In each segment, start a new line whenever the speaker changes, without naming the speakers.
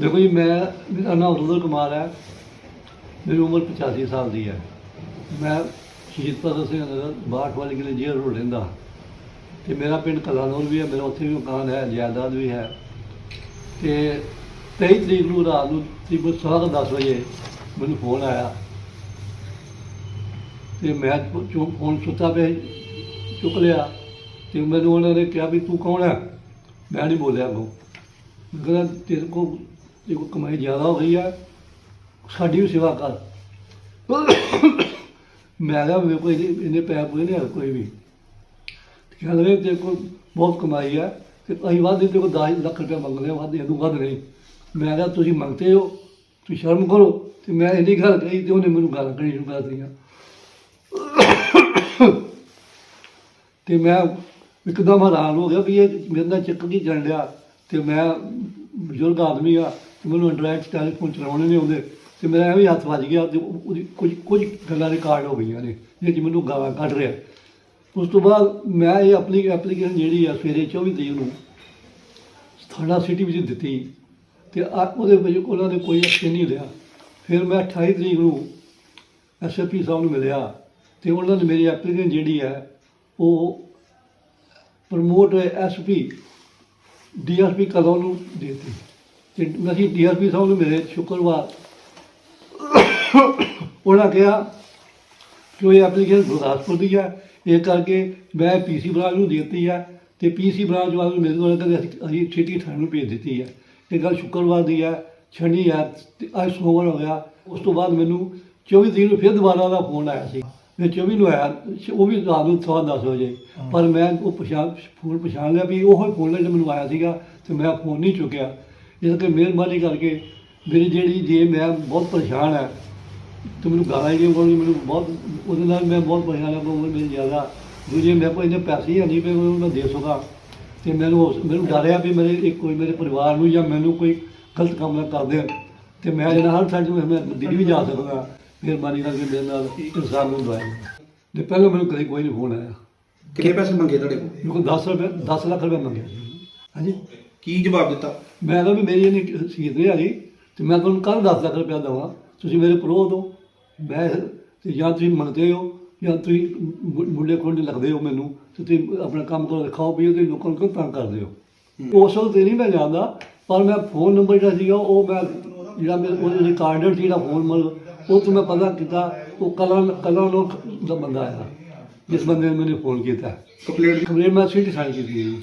ਦੇਖੋ ਜੀ, ਮੈਂ ਮੇਰਾ ਨਾਮ ਰੁਦਰ ਕੁਮਾਰ ਹੈ। ਮੇਰੀ ਉਮਰ 85 ਸਾਲ ਦੀ ਹੈ। ਮੈਂ ਸ਼ਹੀਦ ਭਗਤ ਸਿੰਘ ਨਗਰ ਬਾਠ ਵਾਲੀ ਗਲੀ ਜੇਲ੍ਹ ਰੋਡ ਰਹਿੰਦਾ। ਤੇ ਮੇਰਾ ਪਿੰਡ ਕਲਾਨੌਰ ਵੀ ਹੈ, ਮੇਰਾ ਉੱਥੇ ਵੀ ਮਕਾਨ ਹੈ, ਜਾਇਦਾਦ ਵੀ ਹੈ। ਤੇ 23 ਤਰੀਕ ਨੂੰ ਰਾਤ ਨੂੰ ਤਕਰੀਬਨ ਸਵਾ ਕੁ 10 ਵਜੇ ਮੈਨੂੰ ਫੋਨ ਆਇਆ। ਤੇ ਮੈਂ ਚੋਂ, ਫੋਨ ਸੁੱਤਾ ਪਿਆ ਚੁੱਕ ਲਿਆ। ਤੇ ਮੈਨੂੰ ਉਹਨਾਂ ਨੇ ਕਿਹਾ ਵੀ ਤੂੰ ਕੌਣ ਹੈ? ਮੈਂ ਨਹੀਂ ਬੋਲਿਆ ਅੱਗੋਂ। ਕਹਿੰਦਾ ਤੇਰੇ ਕੋ ਤੇ ਕੋ ਕਮਾਈ ਜ਼ਿਆਦਾ ਹੋ ਗਈ ਹੈ ਸਾਡੀ ਵੀ ਸੇਵਾ ਕਰ। ਮੈਂ ਕਿਹਾ ਮੇਰੇ ਕੋਈ ਇੰਨੇ ਪੈਸੇ ਪੂਰੇ ਨਹੀਂ ਹੈ ਕੋਈ ਵੀ। ਤੇ ਕਹਿੰਦਾ ਵੀ ਤੇਰੇ ਕੋਲ ਬਹੁਤ ਕਮਾਈ ਹੈ ਤੇ ਅਸੀਂ ਵੱਧ ਤੇ ਕੋ 10 ਲੱਖ ਰੁਪਏ ਮੰਗਦੇ ਹਾਂ ਵੱਧ ਇਹਨੂੰ ਵੱਧ ਨਹੀਂ। ਮੈਂ ਕਿਹਾ ਤੁਸੀਂ ਮੰਗਦੇ ਹੋ, ਤੁਸੀਂ ਸ਼ਰਮ ਕਰੋ, ਤੇ ਮੈਂ ਇੰਨੀ ਗੱਲ ਕਹੀ ਤੇ ਉਹਨੇ ਮੈਨੂੰ ਗੱਲ ਕਰਨੀ ਸ਼ੁਰੂ ਕਰ ਦਿੱਤੀਆਂ। ਤੇ ਮੈਂ ਇੱਕਦਮ ਹੈਰਾਨ ਹੋ ਗਿਆ ਵੀ ਇਹ ਮੇਰੇ ਨਾਲ ਚੱਕ ਕੀ ਚੱਲ ਰਿਹਾ ਤੇ ਮੈਂ ਬਜ਼ੁਰਗ ਆਦਮੀ ਆ ਮੈਨੂੰ ਐਂਡਰਾਇਡ ਟੈਲੀਫੋਨ ਚਲਾਉਣੇ ਨਹੀਂ ਆਉਂਦੇ ਤੇ ਮੇਰਾ ਐਵੇਂ ਹੱਥ ਵੱਜ ਗਿਆ ਤੇ ਉਹ- ਉਹਦੀ ਕੁਝ ਕੁਝ ਗੱਲਾਂ ਰਿਕਾਰਡ ਹੋ ਗਈਆਂ ਨੇ, ਜਿਹਦੇ 'ਚ ਮੈਨੂੰ ਗਾਲਾਂ ਕੱਢ ਰਿਹਾ। ਉਸ ਤੋਂ ਬਾਅਦ ਮੈਂ ਇਹ ਆਪਣੀ ਐਪਲੀਕੇਸ਼ਨ ਜਿਹੜੀ ਆ ਸਵੇਰੇ 24 ਤਰੀਕ ਨੂੰ ਥਾਣਾ ਸਿਟੀ ਵਿੱਚ ਦਿੱਤੀ ਤੇ ਆ ਉਹਦੇ ਵਿੱਚ ਉਹਨਾਂ ਨੇ ਕੋਈ ਐਕਸ਼ਨ ਨਹੀਂ ਲਿਆ ਫਿਰ ਮੈਂ 28 ਤਰੀਕ ਨੂੰ ਐਸਐਪੀ ਸਾਹਿਬ ਨੂੰ ਮਿਲਿਆ ਤੇ ਉਹਨਾਂ ਨੇ ਮੇਰੀ ਐਪਲੀਕੇਸ਼ਨ ਜਿਹੜੀ ਹੈ ਉਹ ਪ੍ਰਮੋਟ ਐਸਪੀ ਡੀਐਸਪੀ ਕਦੋਂ ਨੂੰ ਦੇ ਦਿੱਤੀ। ਤੇ ਅਸੀਂ ਡੀਐਸਪੀ ਸਾਹਿਬ ਨੂੰ ਮਿਲੇ, ਸ਼ੁੱਕਰਵਾਰ। ਉਹਨਾਂ ਕਿਹਾ ਕਿ ਉਹ ਐਪਲੀਕੇਸ਼ਨ ਗੁਰਦਾਸਪੁਰ ਦੀ ਹੈ। ਇਹ ਕਰਕੇ ਮੈਂ ਪੀਸੀ ਬ੍ਰਾਂਚ ਨੂੰ ਦੇ ਦਿੱਤੀ ਹੈ ਤੇ ਪੀਸੀ ਬ੍ਰਾਂਚ ਵਾਲੇ ਨੂੰ ਮੇਰੇ ਕੋਲ ਕਹਿੰਦੇ ਅਸੀਂ ਅਸੀਂ ਛੇਤੀ ਥਾਣੇ ਨੂੰ ਭੇਜ ਦਿੱਤੀ ਹੈ। ਇਹ ਗੱਲ ਸ਼ੁੱਕਰਵਾਰ ਦੀ ਹੈ, ਸ਼ਨੀ ਹੈ, ਤੇ ਅੱਜ ਸੋਮਵਾਰ ਹੋ ਗਿਆ। ਉਸ ਤੋਂ ਬਾਅਦ ਮੈਨੂੰ 24 ਤਰੀਕ ਨੂੰ ਫਿਰ ਦੁਬਾਰਾ ਦਾ ਫੋਨ ਆਇਆ ਸੀ। ਮੈਂ 24 ਨੂੰ ਆਇਆ, ਉਹ ਵੀ ਰਾਤ ਨੂੰ ਸਵਾ ਦਸ ਵਜੇ। ਪਰ ਮੈਂ ਉਹ ਪਛਾਣ ਫੋਨ ਪਛਾਣ ਲਿਆ ਵੀ ਉਹ ਫੋਨ ਜਿਹੜਾ ਮੈਨੂੰ ਆਇਆ ਸੀਗਾ ਤੇ ਮੈਂ ਫੋਨ ਨਹੀਂ ਚੁੱਕਿਆ। ਇਸ ਕਰਕੇ ਮਿਹਰਬਾਨੀ ਕਰਕੇ ਮੇਰੀ ਜਿਹੜੀ ਜੇ ਮੈਂ ਬਹੁਤ ਪਰੇਸ਼ਾਨ ਹੈ। ਤੇ ਮੈਨੂੰ ਗਾਲਾਂ ਹੀ ਕੋਲ ਮੈਨੂੰ ਬਹੁਤ ਉਹਦੇ ਨਾਲ ਮੈਂ ਬਹੁਤ ਪਰੇਸ਼ਾਨ ਹਾਂ ਬਹੁਤ ਮੇਰੀ ਜ਼ਿਆਦਾ। ਦੂਜੇ ਮੇਰੇ ਕੋਲ ਇੰਨੇ ਪੈਸੇ ਹੀ ਨਹੀਂ ਪਏ ਮੈਂ ਦੇ ਸਕਾਂ। ਤੇ ਮੈਨੂੰ ਮੈਨੂੰ ਡਰ ਆ ਵੀ ਮੇਰੇ ਕੋਈ ਮੇਰੇ ਪਰਿਵਾਰ ਨੂੰ ਜਾਂ ਮੈਨੂੰ ਕੋਈ ਗਲਤ ਕੰਮ ਨਾ ਕਰ ਦੇਣ। ਤੇ ਮੈਂ ਜਿਹੜਾ ਹਰ ਸਾਈਡ ਨੂੰ ਮੈਂ ਦਿੱਲੀ ਵੀ ਜਾ ਸਕਦਾ ਮਿਹਰਬਾਨੀ ਕਰਕੇ ਮੇਰੇ ਨਾਲ ਇਨਸਾਨ ਨੂੰ ਦਵਾਈ ਤੇ ਪਹਿਲਾਂ ਮੈਨੂੰ ਕਦੇ ਕੋਈ ਨਹੀਂ ਫੋਨ ਆਇਆ।
ਕਿੰਨੇ ਪੈਸੇ ਮੰਗੇ ਤੁਹਾਡੇ ਕੋਲ?
ਕੋਲ 10 ਰੁਪਏ 10 ਲੱਖ ਰੁਪਏ ਮੰਗਿਆ ਸੀ ਹਾਂਜੀ?
ਕੀ ਜਵਾਬ ਦਿੱਤਾ?
ਮੈਂ ਕਿਹਾ ਵੀ ਮੇਰੀ ਇਹਨੇ ਸੀਤ ਨਹੀਂ ਹੈਗੀ ਤੇ ਮੈਂ ਤੁਹਾਨੂੰ ਕੱਲ 10 ਲੱਖ ਰੁਪਇਆ ਦੇਵਾਂ। ਤੁਸੀਂ ਮੇਰੇ ਪਰੋ ਦੋ ਮੈਂ ਤੇ ਜਾਂ ਤੁਸੀਂ ਮੰਗਦੇ ਹੋ ਜਾਂ ਤੁਸੀਂ ਮੁੰਡੇ ਕੋਲ ਨਹੀਂ ਲੱਗਦੇ ਹੋ ਮੈਨੂੰ ਤੇ ਤੁਸੀਂ ਆਪਣਾ ਕੰਮ ਕਰੋ ਖਾਓ ਪੀਓ ਤੇ ਲੋਕਾਂ ਨੂੰ ਤੰਗ ਕਰਦੇ ਹੋ। ਉਸ ਵਕਤ ਤੇ ਨਹੀਂ ਮੈਂ ਜਾਣਦਾ ਪਰ ਮੈਂ ਫੋਨ ਨੰਬਰ ਜਿਹੜਾ ਸੀਗਾ ਉਹ ਮੈਂ ਜਿਹੜਾ ਮੇਰੇ ਉਹਦੇ ਰਿਕਾਰਡਡ ਜਿਹੜਾ ਫੋਨ ਮਤਲਬ ਉਹ ਤੋਂ ਮੈਂ ਪਤਾ ਕੀਤਾ ਉਹ ਕਲਾਂ ਕਲਾਂ ਲੋਕ ਦਾ ਬੰਦਾ ਆਇਆ ਜਿਸ ਬੰਦੇ ਨੇ ਮੈਨੂੰ ਫੋਨ ਕੀਤਾ।
ਕੰਪਲੇਂਟ
ਕੰਪਲੇਂਟ ਮੈਂ ਸਿਟੀ ਥਾਣੇ ਕੀਤੀ ਸੀ।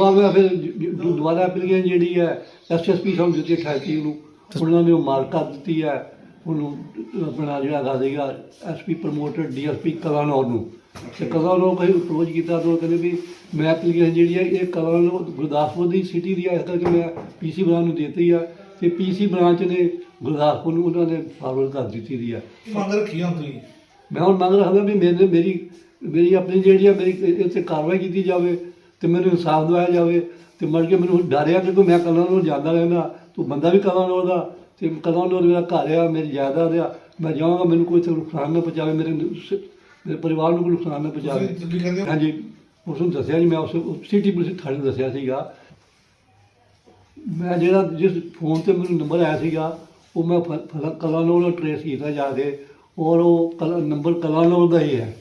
ਵਿੱਚ ਫਿਰ ਦੁਬਾਰਾ ਐਪਲੀਕੇਸ਼ਨ ਜਿਹੜੀ ਹੈ ਐਸਐਸਪੀ ਸਾਹਿਬ ਦਿੱਤੀ 28 ਨੂੰ ਉਹਨਾਂ। ਨੇ ਉਹ ਮਾਰਕਾ ਦਿੱਤੀ ਹੈ ਉਹਨੂੰ ਆਪਣਾ ਜਿਹੜਾ ਹੈਗਾ ਸੀਗਾ ਐਸਪੀ ਪ੍ਰਮੋਟਰ ਡੀਐਸਪੀ ਕਲਾਨੌਰ ਨੂੰ। ਤੇ ਕਲਾਨੌਰ ਕੋਈ ਅਪਰੋਚ ਕੀਤਾ ਤਾਂ ਉਹ ਕਹਿੰਦੇ ਵੀ ਮੈਂ ਐਪਲੀਕੇਸ਼ਨ ਜਿਹੜੀ ਹੈ ਇਹ ਕਲਾਨੌਰ ਗੁਰਦਾਸਪੁਰ ਦੀ ਸਿਟੀ ਦੀ ਹੈ ਇਸ ਕਰਕੇ ਮੈਂ ਪੀਸੀ ਬ੍ਰਾਂਚ ਨੂੰ ਦਿੱਤੀ ਆ ਤੇ ਪੀਸੀ ਬ੍ਰਾਂਚ ਨੇ ਗੁਰਦਾਸਪੁਰ ਨੂੰ ਉਹਨਾਂ ਨੇ ਫਾਰਵਰਡ ਕਰ ਦਿੱਤੀ ਦੀ ਹੈ।
ਮੰਗ ਰੱਖੀ ਹੁਣ ਤੁਸੀਂ?
ਮੈਂ ਹੁਣ ਮੰਗ ਰੱਖਦਾ ਵੀ ਮੇਰੇ ਮੇਰੀ ਮੇਰੀ ਆਪਣੀ ਜਿਹੜੀ ਆ ਮੇਰੀ 'ਤੇ ਕਾਰਵਾਈ ਕੀਤੀ ਜਾਵੇ। ਤੇ ਮੈਨੂੰ ਇਨਸਾਫ ਦਿਵਾਇਆ ਜਾਵੇ ਤੇ ਮਰ ਕੇ ਮੈਨੂੰ ਡਰਿਆ ਕਿ ਮੈਂ ਕਲਾਂ ਨੂੰ ਜਾਂਦਾ ਰਹਿੰਦਾ ਤੂੰ ਬੰਦਾ ਵੀ ਕਲਾਂ ਨੂੰ ਦਾ ਤੇ ਕਲਾਂ ਨੂੰ ਮੇਰਾ ਘਰ ਆ ਮੇਰੀ ਜਾਇਦਾਦ ਆ ਮੈਂ ਜਾਵਾਂਗਾ ਮੈਨੂੰ ਕੋਈ ਨੁਕਸਾਨ ਨਾ ਪਹੁੰਚਾਵੇ ਮੇਰੇ ਮੇਰੇ ਪਰਿਵਾਰ ਨੂੰ ਕੋਈ ਨੁਕਸਾਨ ਨਾ ਪਹੁੰਚਾਵੇ। ਹਾਂਜੀ ਉਸ ਨੂੰ ਦੱਸਿਆ ਜੀ ਮੈਂ ਉਸ ਸਿਟੀ ਪੁਲਿਸ ਥਾਣੇ ਨੂੰ ਦੱਸਿਆ ਸੀਗਾ। ਮੈਂ ਜਿਹੜਾ ਜਿਸ ਫੋਨ ਤੇ ਮੈਨੂੰ ਨੰਬਰ ਆਇਆ ਸੀਗਾ ਉਹ ਮੈਂ ਕਲਾਨੌਰ ਟਰੇਸ ਕੀਤਾ ਜਾ ਕੇ ਔਰ ਉਹ ਕਲਾ ਨੰਬਰ ਕਲਾਨੌਰ ਦਾ ਹੀ ਹੈ।